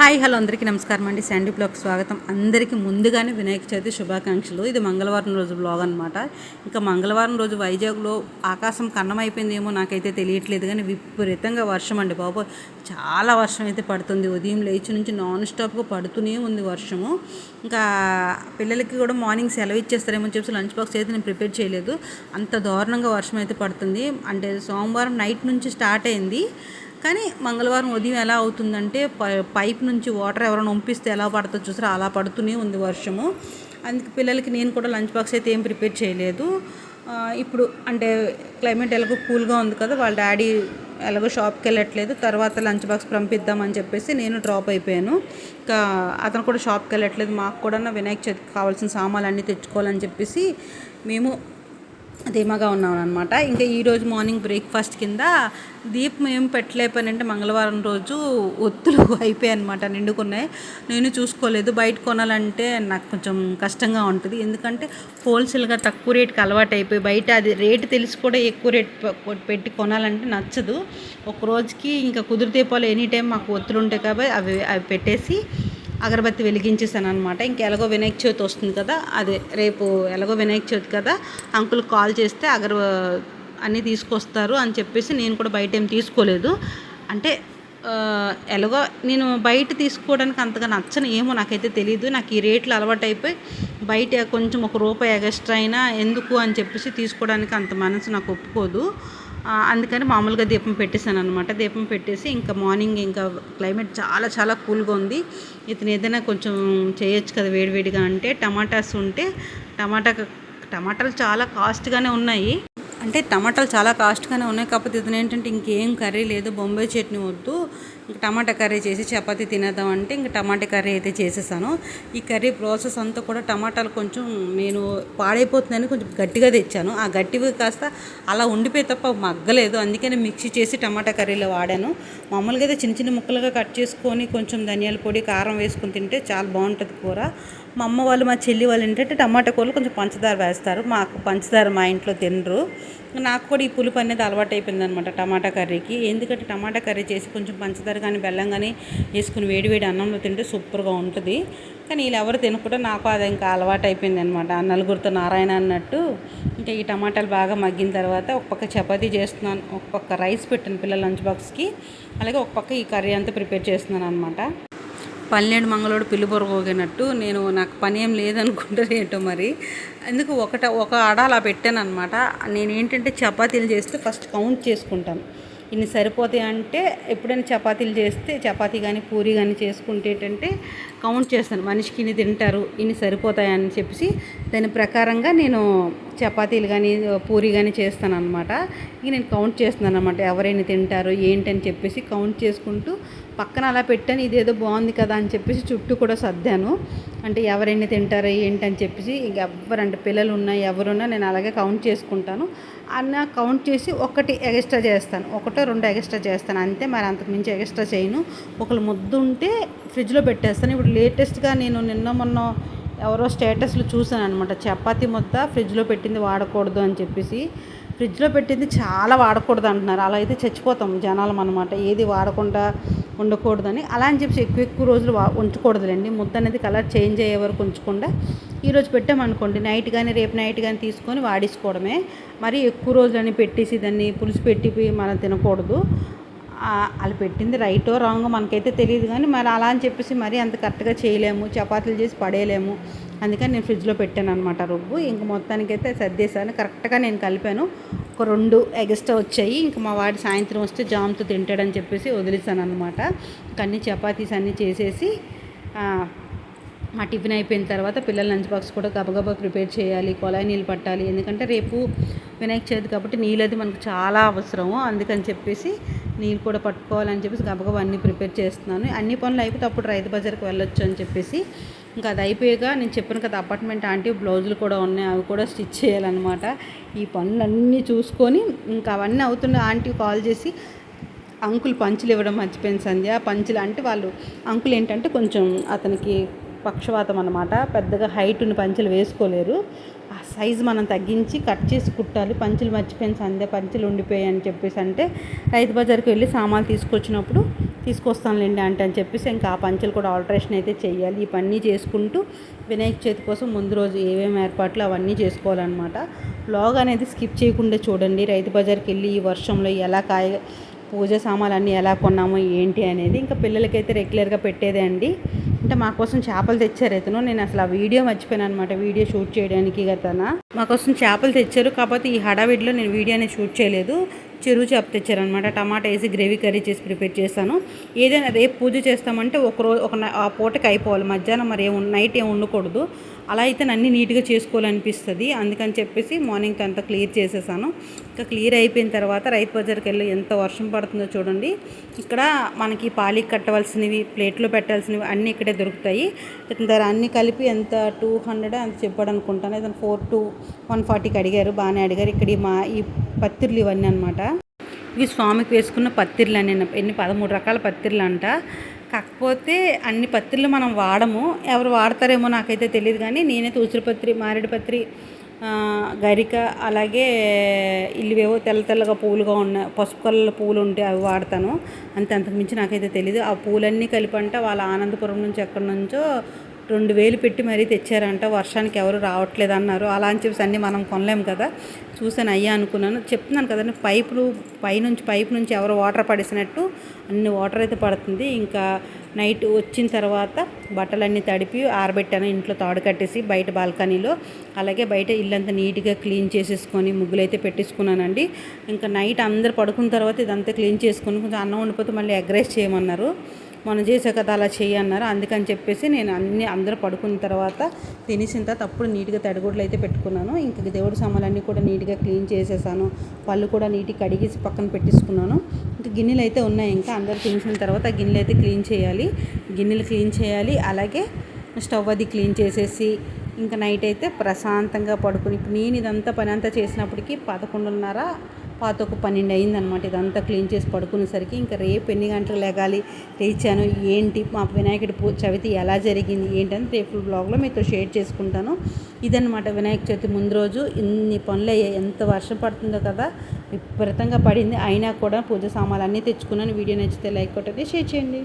Hi hello అందరికీ నమస్కారం అండి. శాండీ బ్లాగ్ స్వాగతం. అందరికీ ముందుగానే వినాయక చవితి శుభాకాంక్షలు. ఇది మంగళవారం రోజు బ్లాగ్ అనమాట ఇంకా మంగళవారం రోజు వైజాగ్లో ఆకాశం కన్నమైపోయిందేమో నాకైతే తెలియట్లేదు కానీ విపరీతంగా వర్షం అండి. బాబు చాలా వర్షం అయితే పడుతుంది. ఉదయం లేచి నుంచి నాన్ స్టాప్గా పడుతూనే ఉంది వర్షము. ఇంకా పిల్లలకి కూడా మార్నింగ్ సెలవు ఇచ్చేస్తారేమో చెప్పి లంచ్ బాక్స్ అయితే నేను ప్రిపేర్ చేయలేదు. అంత దారుణంగా వర్షం అయితే పడుతుంది. అంటే సోమవారం నైట్ నుంచి స్టార్ట్ అయింది. కానీ మంగళవారం ఉదయం ఎలా అవుతుందంటే పై- పైప్ నుంచి వాటర్ ఎవరైనా పంపిస్తే ఎలా పడుతుందో చూసారా? అలా పడుతూనే ఉంది వర్షము. అందుకే పిల్లలకి నేను కూడా లంచ్ బాక్స్ అయితే ఏం ప్రిపేర్ చేయలేదు. ఇప్పుడు అంటే క్లైమేట్ ఎలాగో కూల్గా ఉంది కదా వాళ్ళ డాడీ ఎలాగో షాప్కి వెళ్ళట్లేదు. తర్వాత లంచ్ బాక్స్ పంపిద్దామని చెప్పేసి నేను డ్రాప్ అయిపోయాను. ఇంకా అతను కూడా షాప్కి వెళ్ళట్లేదు. మాకు కూడా వినాయక చవితికి కావాల్సిన సామాన్లు అన్నీ తెచ్చుకోవాలని చెప్పేసి మేము ధీమాగా ఉన్నాను అనమాట ఇంకా ఈరోజు మార్నింగ్ బ్రేక్ఫాస్ట్ కింద దీపం ఏం పెట్టలేకపోయానంటే మంగళవారం రోజు ఒత్తులు అయిపోయాయి అనమాట నిండుకున్నాయి. నేను చూసుకోలేదు. బయట కొనాలంటే నాకు కొంచెం కష్టంగా ఉంటుంది. ఎందుకంటే హోల్సేల్గా తక్కువ రేట్కి అలవాటు అయిపోయి బయట అది రేటు తెలిసి కూడా ఎక్కువ రేట్ పెట్టి కొనాలంటే నచ్చదు. ఒక రోజుకి ఇంకా కుదిరితే పోలే ఎనీ టైం మాకు ఒత్తులు ఉంటాయి కాబట్టి అవి అవి పెట్టేసి అగరబత్తి వెలిగించేసాను అనమాట ఇంక ఎలాగో వినాయక చవితి వస్తుంది కదా అదే రేపు ఎలాగో వినాయక చవితి కదా అంకుల్ కాల్ చేస్తే అగర అన్నీ తీసుకొస్తారు అని చెప్పేసి నేను కూడా బయట ఏం తీసుకోలేదు. అంటే ఎలాగో నేను బయట తీసుకోవడానికి అంతగా నచ్చను ఏమో నాకైతే తెలియదు నాకు ఈ రేట్లు అలవాటు అయిపోయి బయట కొంచెం ఒక రూపాయి ఎగస్ట్రా అయినా ఎందుకు అని చెప్పేసి తీసుకోవడానికి అంత మనసు నాకు ఒప్పుకోదు. అందుకని మామూలుగా దీపం పెట్టేశాను అనమాట దీపం పెట్టేసి ఇంకా మార్నింగ్ ఇంకా క్లైమేట్ చాలా చాలా కూల్గా ఉంది. ఇతను ఏదైనా కొంచెం చేయొచ్చు కదా వేడివేడిగా అంటే టమాటాస్ ఉంటే టమాటా టమాటాలు చాలా కాస్ట్గానే ఉన్నాయి. అంటే టమాటాలు చాలా కాస్ట్గానే ఉన్నాయి. కాకపోతే ఇతను ఏంటంటే ఇంకేం కర్రీ లేదు. బొంబాయి చట్నీ వద్దు. ఇంకా టమాటా కర్రీ చేసి చపాతి తినేద్దాం అంటే ఇంకా టమాటా కర్రీ అయితే చేసేసాను. ఈ కర్రీ ప్రాసెస్ అంతా కూడా టమాటాలు కొంచెం నేను పాడైపోతుందని కొంచెం గట్టిగా తెచ్చాను. ఆ గట్టివి కాస్త అలా ఉండిపోయి తప్ప మగ్గలేదు. అందుకని మిక్సీ చేసి టమాటా కర్రీలో వాడాను. మామూలుగా అయితే చిన్న చిన్న ముక్కలుగా కట్ చేసుకొని కొంచెం ధనియాల పొడి కారం వేసుకొని తింటే చాలా బాగుంటుంది కూర. మా అమ్మ వాళ్ళు మా చెల్లి వాళ్ళు ఏంటంటే టమాటా కూరలు కొంచెం పంచదార వేస్తారు. మాకు పంచదార మా ఇంట్లో తినరు. నాకు కూడా ఈ పులుపు అనేది అలవాటు అయిపోయింది అనమాట టమాటా కర్రీకి. ఎందుకంటే టమాటా కర్రీ చేసి కొంచెం పంచదార కానీ బెల్లం కానీ వేసుకుని వేడివేడి అన్నంలో తింటే సూపర్గా ఉంటుంది. కానీ వీళ్ళు ఎవరు తినకుండా నాకు అది ఇంకా అలవాటు అయిపోయింది అనమాట నలుగురితో నారాయణ అన్నట్టు ఇంకా ఈ టమాటాలు బాగా మగ్గిన తర్వాత ఒక పక్క చపాతీ చేస్తున్నాను ఒక పక్క రైస్ పెట్టాను పిల్లల లంచ్ బాక్స్కి. అలాగే ఒక పక్క ఈ కర్రీ అంతా ప్రిపేర్ చేస్తున్నాను అనమాట పన్నెండు మంగళోడు పిల్లి నేను నాకు పని ఏం లేదనుకుంటారు ఏంటో మరి. ఎందుకు ఒకట ఒక అడ అలా పెట్టాను అనమాట నేను ఏంటంటే చపాతీలు చేస్తే ఫస్ట్ కౌంట్ చేసుకుంటాను. ఇన్ని సరిపోతాయి అంటే ఎప్పుడైనా చపాతీలు చేస్తే చపాతీ కానీ పూరి కానీ చేసుకుంటే ఏంటంటే కౌంట్ చేస్తాను. మనిషికి ఇన్ని తింటారు ఇన్ని సరిపోతాయి అని చెప్పేసి దాని ప్రకారంగా నేను చపాతీలు కానీ పూరి కానీ చేస్తాను అనమాట ఇక నేను కౌంట్ చేస్తున్నాను అనమాట ఎవరైనా తింటారు ఏంటని చెప్పేసి కౌంట్ చేసుకుంటూ పక్కన అలా పెట్టాను ఇదేదో బాగుంది కదా అని చెప్పేసి చుట్టూ కూడా సర్దాను. అంటే ఎవరైనా తింటారో ఏంటని చెప్పేసి ఇంక ఎవరంటే పిల్లలు ఉన్నా ఎవరున్నా నేను అలాగే కౌంట్ చేసుకుంటాను. అన్న కౌంట్ చేసి ఒకటి ఎక్స్ట్రా చేస్తాను. ఒకటో రెండు ఎక్స్ట్రా చేస్తాను. అంతే మరి అంతకు మించి ఎక్స్ట్రా చేయను. ఒకళ్ళు ముద్దు ఉంటే ఫ్రిడ్జ్లో పెట్టేస్తాను. ఇప్పుడు లేటెస్ట్గా నేను నిన్న మొన్న ఎవరో స్టేటస్లు చూసాను అనమాట చపాతి ముద్ద ఫ్రిడ్జ్లో పెట్టింది వాడకూడదు అని చెప్పేసి. ఫ్రిడ్జ్లో పెట్టింది చాలా వాడకూడదు అంటున్నారు అలా అయితే చచ్చిపోతాం జనాలం అనమాట ఏది వాడకుండా ఉండకూడదని. అలా అని చెప్పి ఎక్కువ ఎక్కువ రోజులు ఉంచకూడదులేండి. ముద్ద అనేది కలర్ చేంజ్ అయ్యే వరకు ఉంచకుండా ఈరోజు పెట్టామనుకోండి నైట్ కానీ రేపు నైట్ కానీ తీసుకొని వాడేసుకోవడమే. మరి ఎక్కువ రోజులని పెట్టేసి దాన్ని పులుసు పెట్టి మనం తినకూడదు. వాళ్ళు పెట్టింది రైటో రాంగో మనకైతే తెలియదు కానీ మరి అలా అని చెప్పేసి మరీ అంత కరెక్ట్గా చేయలేము చపాతీలు చేసి పడేయలేము. అందుకని నేను ఫ్రిడ్జ్లో పెట్టాను అనమాట రుబ్బు ఇంక మొత్తానికైతే సర్దేశాను. కరెక్ట్గా నేను కలిపాను. ఒక రెండు ఎగస్ట్రా వచ్చాయి. ఇంక మా వాడి సాయంత్రం వస్తే జామ్తో తింటాడని చెప్పేసి వదిలేసాను అనమాట అన్ని చపాతీస్ అన్నీ చేసేసి మా టిఫిన్ అయిపోయిన తర్వాత పిల్లల లంచ్ బాక్స్ కూడా గబగబా ప్రిపేర్ చేయాలి. కొలాయి నీళ్ళు పట్టాలి. ఎందుకంటే రేపు వినాయక చవితి కాబట్టి నీళ్ళు అది మనకు చాలా అవసరము అందుకని చెప్పేసి నీళ్ళు కూడా పట్టుకోవాలని చెప్పేసి గబగబా అన్నీ ప్రిపేర్ చేస్తున్నాను. అన్ని పనులు అయిపోతే అప్పుడు రైతు బజార్కి వెళ్ళొచ్చు అని చెప్పేసి. ఇంకా అది అయిపోయాక నేను చెప్పాను కదా అపార్ట్మెంట్ ఆంటీ బ్లౌజులు కూడా ఉన్నాయి అవి కూడా స్టిచ్ చేయాలన్నమాట. ఈ పనులన్నీ చూసుకొని ఇంకా అవన్నీ అవుతున్న ఆంటీ కాల్ చేసి అంకుల్ పంచులు ఇవ్వడం మర్చిపోయింది సంధ్య. పంచులు అంటే వాళ్ళు అంకుల్ ఏంటంటే కొంచెం అతనికి పక్షవాతం అనమాట పెద్దగా హైట్ ఉన్న పంచెలు వేసుకోలేరు. ఆ సైజు మనం తగ్గించి కట్ చేసి కుట్టాలి. పంచులు మర్చిపోయిన సందే పంచులు ఉండిపోయాయి అని చెప్పేసి అంటే రైతు బజార్కి వెళ్ళి సామాన్లు తీసుకొచ్చినప్పుడు తీసుకొస్తానులేండి అంటే అని చెప్పేసి ఇంకా ఆ పంచులు కూడా ఆల్టరేషన్ అయితే చేయాలి. ఈ పని చేసుకుంటూ వినాయక చవితి కోసం ముందు రోజు ఏమేమి ఏర్పాట్లు అవన్నీ చేసుకోవాలన్నమాట. బ్లాగ్ అనేది స్కిప్ చేయకుండా చూడండి. రైతు బజార్కి వెళ్ళి ఈ వర్షంలో ఎలా కాయ పూజ సామాన్లు అన్నీ ఎలా కొన్నామో ఏంటి అనేది ఇంకా పిల్లలకైతే రెగ్యులర్గా పెట్టేదే అండి. అంటే మా కోసం చేపలు తెచ్చారు ఇతను. నేను అసలు ఆ వీడియో మర్చిపోయాను అనమాట వీడియో షూట్ చేయడానికి గతన. మా కోసం చేపలు తెచ్చారు. కాకపోతే ఈ హడావిడిలో నేను వీడియో అనేది షూట్ చేయలేదు. చెరువు చేప తెచ్చారనమాట టమాటా వేసి గ్రేవీ కర్రీ చేసి ప్రిపేర్ చేస్తాను. ఏదైనా రేపు పూజ చేస్తామంటే ఒక రోజు ఒక ఆ పూటకి అయిపోవాలి. మధ్యాహ్నం మరి ఏం నైట్ ఏం ఉండకూడదు అలా అయితే అన్నీ నీట్గా చేసుకోవాలనిపిస్తుంది. అందుకని చెప్పేసి మార్నింగ్ అంతా క్లియర్ చేసేసాను. ఇంకా క్లియర్ అయిపోయిన తర్వాత రైతు బజార్కి వెళ్ళి ఎంత వర్షం పడుతుందో చూడండి. ఇక్కడ మనకి పాలికి కట్టవలసినవి ప్లేట్లో పెట్టాల్సినవి అన్నీ ఇక్కడే దొరుకుతాయి. ధర అన్నీ కలిపి ఎంత? టూ హండ్రెడ్ అంత చెప్పాడు అనుకుంటాను ఏదైనా ఫోర్ టు వన్ ఫార్టీకి అడిగారు బాగానే అడిగారు. ఇక్కడ మా ఈ పత్తిర్లు ఇవన్నీ అనమాట ఇవి స్వామికి వేసుకున్న పత్తిర్లు అని ఎన్ని పదమూడు రకాల పత్తిర్లు అంట కాకపోతే అన్ని పత్రిలు మనం వాడము. ఎవరు వాడతారేమో నాకైతే తెలియదు కానీ నేనైతే ఉసిరిపత్రి మారేడుపత్రి గరిక అలాగే ఇల్లువేవో తెల్ల తెల్లగా పూలుగా ఉన్న పసుపు కలర్ పూలు ఉంటే అవి వాడతాను. అంతే అంతకుమించి నాకైతే తెలియదు ఆ పూలన్నీ కలిపంట వాళ్ళ ఆనందపురం నుంచి ఎక్కడి నుంచో రెండు వేలు పెట్టి మరీ తెచ్చారంట వర్షానికి ఎవరు రావట్లేదు అన్నారు అలా అని చెప్పేసి అన్నీ మనం కొనలేము కదా. చూసాను అయ్యా అనుకున్నాను. చెప్తున్నాను కదండి పైపులు పైనుంచి పైపు నుంచి ఎవరు వాటర్ పడేసినట్టు అన్ని వాటర్ అయితే పడుతుంది. ఇంకా నైట్ వచ్చిన తర్వాత బట్టలన్నీ తడిపి ఆరబెట్టాను ఇంట్లో తాడు కట్టేసి బయట బాల్కనీలో. అలాగే బయట ఇల్లంతా నీట్గా క్లీన్ చేసేసుకొని ముగ్గులైతే పెట్టేసుకున్నానండి. ఇంకా నైట్ అందరు పడుకున్న తర్వాత ఇదంతా క్లీన్ చేసుకొని కొంచెం అన్నం ఉండిపోతే మళ్ళీ ఎగ్రైస్ చేయమన్నారు. మనం చేసే కదా అలా చేయన్నారు అందుకని చెప్పేసి నేను అన్ని అందరూ పడుకున్న తర్వాత తినేసిన తర్వాత అప్పుడు నీట్గా తడిగుడ్లు అయితే పెట్టుకున్నాను. ఇంక దేవుడి సామాన్లన్నీ కూడా నీట్గా క్లీన్ చేసేసాను. పళ్ళు కూడా నీట్గా కడిగేసి పక్కన పెట్టేసుకున్నాను. ఇంకా గిన్నెలు అయితే ఉన్నాయి. ఇంకా అందరూ తినేసిన తర్వాత గిన్నెలు అయితే క్లీన్ చేయాలి. గిన్నెలు క్లీన్ చేయాలి. అలాగే స్టవ్ అది క్లీన్ చేసేసి ఇంకా నైట్ అయితే ప్రశాంతంగా పడుకుని ఇప్పుడు నేను ఇదంతా పని అంతా చేసినప్పటికీ పదకొండున్నర పాత ఒక పన్నెండు అయిందనమాట ఇదంతా క్లీన్ చేసి పడుకునేసరికి ఇంకా రేపు ఎన్ని గంటలకు లేగాలి? లేచాను. ఏంటి? మా వినాయకుడి పూ చవితి ఎలా జరిగింది? ఏంటని రేపు బ్లాగ్లో మీతో షేర్ చేసుకుంటాను. ఇదనమాట వినాయక చవితి ముందు రోజు. ఇన్ని పనులు అయ్యాయి. ఎంత వర్షం పడుతుందో కదా? విపరీతంగా పడింది. అయినా కూడా పూజ సామాన్లు అన్నీ తెచ్చుకున్నాను. వీడియో నచ్చితే లైక్ కొట్టండి షేర్ చేయండి.